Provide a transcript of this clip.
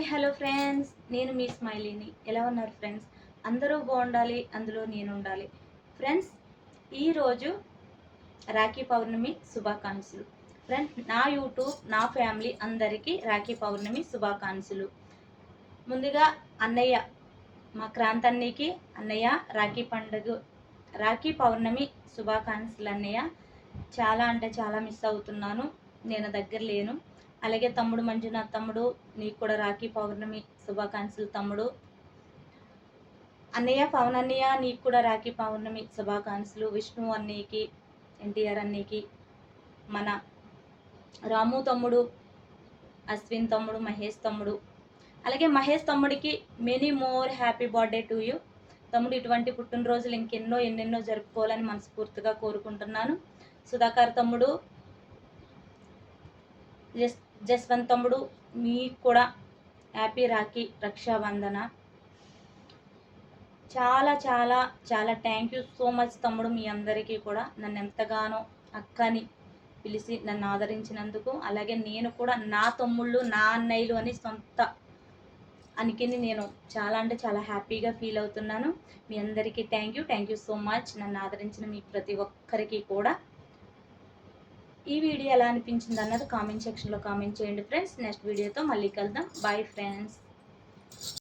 Hi hello friends. నేను మీ స్మైలీని. ఎలా ఉన్నారు ఫ్రెండ్స్? అందరూ బాగుండాలి అందులో నేను ఉండాలి. ఫ్రెండ్స్ ఈరోజు రాఖీ పౌర్ణమి శుభాకాంక్షలు. ఫ్రెండ్స్ నా యూట్యూబ్ నా ఫ్యామిలీ అందరికీ రాఖీ పౌర్ణమి శుభాకాంక్షలు. ముందుగా అన్నయ్య మా క్రాంతన్నయ్యకి అన్నయ్య రాఖీ పండుగ రాఖీ పౌర్ణమి శుభాకాంక్షలు అన్నయ్య. చాలా అంటే చాలా మిస్ అవుతున్నాను. నేను దగ్గర లేను. అలాగే తమ్ముడు మంజునాథ్ తమ్ముడు నీకు కూడా రాఖీ పౌర్ణమి శుభాకాంక్షలు తమ్ముడు. అన్నయ్య పవన్ అన్నయ్య నీకు కూడా రాఖీ పౌర్ణమి శుభాకాంక్షలు. విష్ణు అన్నయ్యకి ఎన్టీఆర్ అన్నయ్యకి మన రాము తమ్ముడు అశ్విన్ తమ్ముడు మహేష్ తమ్ముడు. అలాగే మహేష్ తమ్ముడికి many more happy birthday to you తమ్ముడు ఇటువంటి పుట్టినరోజులు ఇంకెన్నో ఎన్నెన్నో జరుపుకోవాలని మనస్ఫూర్తిగా కోరుకుంటున్నాను. సుధాకర్ తమ్ముడు జస్ట్ జస్వంత్ తమ్ముడు మీకు కూడా హ్యాపీ రాఖీ రక్షాబంధన. చాలా చాలా చాలా థ్యాంక్ యూ సో మచ్ తమ్ముడు మీ అందరికీ కూడా. నన్ను ఎంతగానో అక్కని పిలిచి నన్ను ఆదరించినందుకు అలాగే నేను కూడా నా తమ్ముళ్ళు నా అన్నయ్యలు అని సొంత అనికిని నేను చాలా అంటే చాలా హ్యాపీగా ఫీల్ అవుతున్నాను. మీ అందరికీ thank you thank you so much నన్ను ఆదరించిన మీ ప్రతి ఒక్కరికి కూడా. ఈ వీడియో ఎలా అనిపించింది అన్నది కామెంట్ సెక్షన్లో కామెంట్ చేయండి ఫ్రెండ్స్ నెక్స్ట్ వీడియోతో మళ్ళీ కలుద్దాం. Bye friends